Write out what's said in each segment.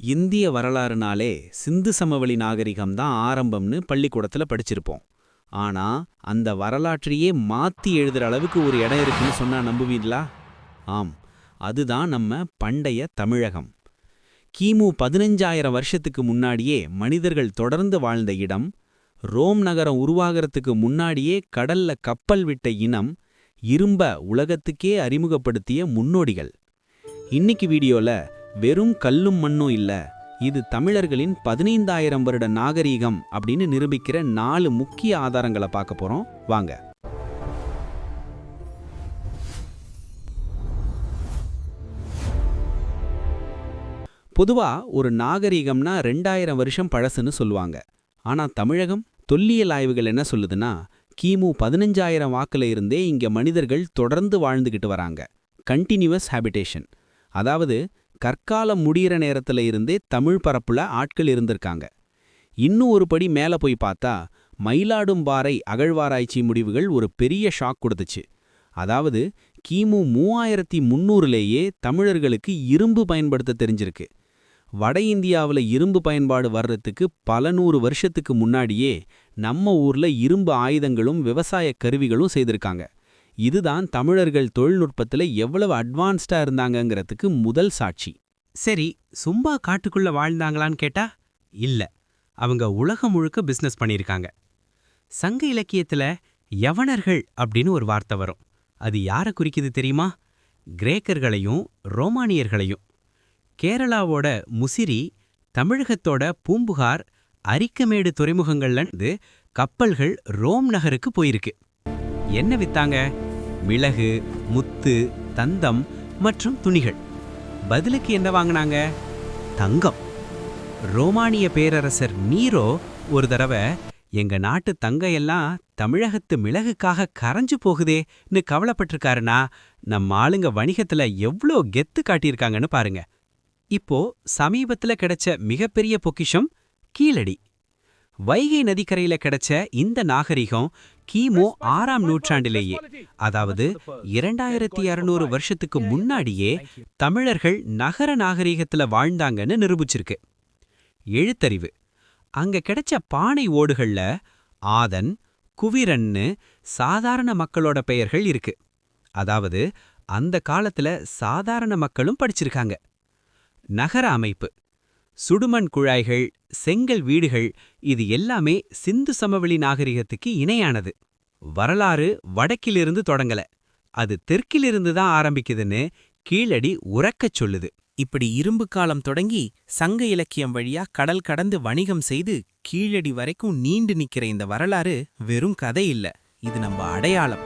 இந்திய வரலாறுனாலே சிந்து சமவெளி நாகரிகம் தான் ஆரம்பம்னு பள்ளிக்கூடத்துல படிச்சிருப்போம். ஆனா அந்த வரலாற்றையே மாத்தி எழுதுற அளவுக்கு ஒரு இடம் இருக்குன்னு சொன்னா நம்புவீங்களா? ஆம் அதுதான் நம்ம பண்டைய தமிழகம். கிமு பதினஞ்சாயிரம் வருஷத்துக்கு முன்னாடியே மனிதர்கள் தொடர்ந்து வாழ்ந்த இடம் ரோம் நகரம் உருவாகிறதுக்கு முன்னாடியே கடல்ல கப்பல் விட்ட இனம் இரும்ப உலகத்துக்கே அறிமுகப்படுத்திய முன்னோடிகள். இன்னைக்கு வீடியோல வெறும் கல்லும் மண்ணும் இல்ல. இது தமிழர்களின் பதினைந்தாயிரம் வருட நாகரீகம் அப்படின்னு நிரூபிக்கிற நாலு முக்கிய ஆதாரங்களை பார்க்க போறோம். வாங்க. பொதுவா ஒரு நாகரீகம்னா ரெண்டாயிரம் வருஷம் பழசுன்னு சொல்லுவாங்க. ஆனா தமிழகம் தொல்லியல் ஆய்வுகள் என்ன சொல்லுதுன்னா கிமு பதினஞ்சாயிரம் வாக்குல இருந்தே இங்க மனிதர்கள் தொடர்ந்து வாழ்ந்துகிட்டு வராங்க. கண்டினியூவஸ் ஹேபிடேஷன் அதாவது கற்காலம் முடிகிற நேரத்துல இருந்தே தமிழ் பரப்புல ஆட்கள் இருந்திருக்காங்க. இன்னும் ஒரு படி மேல போய் பார்த்தா மயிலாடும்பாறை அகழ்வாராய்ச்சி முடிவுகள் ஒரு பெரிய ஷாக் கொடுத்துச்சு. அதாவது கிமு மூவாயிரத்தி முந்நூறுலேயே தமிழர்களுக்கு இரும்பு பயன்படுத்த தெரிஞ்சிருக்கு. வட இந்தியாவில் இரும்பு பயன்பாடு வர்றதுக்கு பல நூறு வருஷத்துக்கு முன்னாடியே நம்ம ஊர்ல இரும்பு ஆயுதங்களும் விவசாய கருவிகளும் செய்திருக்காங்க. இதுதான் தமிழர்கள் தொழில்நுட்பத்துல எவ்வளவு அட்வான்ஸ்டா இருந்தாங்கங்கிறதுக்கு முதல் சாட்சி. சரி சும்மா காட்டுக்குள்ள வாழ்ந்தாங்களான்னு கேட்டா இல்ல. அவங்க உலகம் முழுக்க பிசினஸ் பண்ணியிருக்காங்க சங்க இலக்கியத்துல யவனர்கள் அப்படின்னு ஒரு வார்த்தை வரும். அது யாரை குறிக்குது தெரியுமா? கிரேக்கர்களையும் ரோமானியர்களையும். கேரளாவோட முசிறி தமிழகத்தோட பூம்புகார் அரிக்கமேடு துறைமுகங்கள்ல இருந்து கப்பல்கள் ரோம் நகருக்கு போயிருக்கு. என்ன வித்தாங்க? மிளகு முத்து தந்தம் மற்றும் துணிகள். பதிலுக்கு என்ன வாங்கினாங்க? தங்கம். ரோமானிய பேரரசர் நீரோ ஒரு தடவை எங்க நாட்டு தங்கம் எல்லாம் தமிழகத்து மிளகுக்காக கரைஞ்சு போகுதேன்னு கவலைப்பட்டிருக்காருன்னா நம்ம ஆளுங்க வணிகத்துல எவ்ளோ கெத்து காட்டியிருக்காங்கன்னு பாருங்க. இப்போ சமீபத்துல கிடைச்ச மிகப்பெரிய பொக்கிஷம் கீழடி. வைகை நதிக்கரையில கிடைச்ச இந்த நாகரிகம் கிமு ஆறாம் நூற்றாண்டிலேயே. அதாவது இரண்டாயிரத்தி அறுநூறு வருஷத்துக்கு முன்னாடியே தமிழர்கள் நகர நாகரிகத்துல வாழ்ந்தாங்கன்னு நிரூபிச்சிருக்கு. எழுத்தறிவு. அங்க கிடைச்ச பானை ஓடுகள்ல ஆதன் குவிரன்னு சாதாரண மக்களோட பெயர்கள் இருக்கு. அதாவது அந்த காலத்துல சாதாரண மக்களும் படிச்சிருக்காங்க. நகர அமைப்பு. சுடுமண் குழாய்கள் செங்கல் வீடுகள் இது எல்லாமே சிந்து சமவெளி நாகரிகத்துக்கு இணையானது. வரலாறு வடக்கிலிருந்து தொடங்கல. அது தெற்கிலிருந்து தான் ஆரம்பிக்குதுன்னு கீழடி உறக்கச் சொல்லுது. இப்படி இரும்பு காலம் தொடங்கி சங்க இலக்கியம் வழியா கடல் கடந்து வணிகம் செய்து கீழடி வரைக்கும் நீண்டு நிக்கிற இந்த வரலாறு வெறும் கதை இல்ல. இது நம்ம அடையாளம்.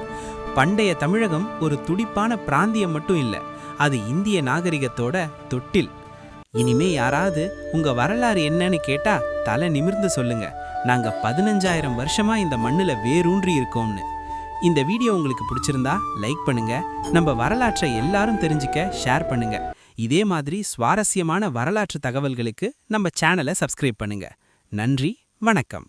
பண்டைய தமிழகம் ஒரு துடிப்பான பிராந்தியம் மட்டும் இல்ல. அது இந்திய நாகரிகத்தோட தொட்டில். இனிமே யாராவது உங்க வரலாறு என்னன்னு கேட்டா தலை நிமிர்ந்து சொல்லுங்க. நாங்க பதினஞ்சாயிரம் வருஷமா இந்த மண்ணில் வேரூன்றி இருக்கோம்னு. இந்த வீடியோ உங்களுக்கு பிடிச்சிருந்தா லைக் பண்ணுங்க. நம்ம வரலாற்றை எல்லாரும் தெரிஞ்சுக்க ஷேர் பண்ணுங்க. இதே மாதிரி சுவாரஸ்யமான வரலாற்று தகவல்களுக்கு நம்ம சேனலை சப்ஸ்கிரைப் பண்ணுங்க. நன்றி வணக்கம்.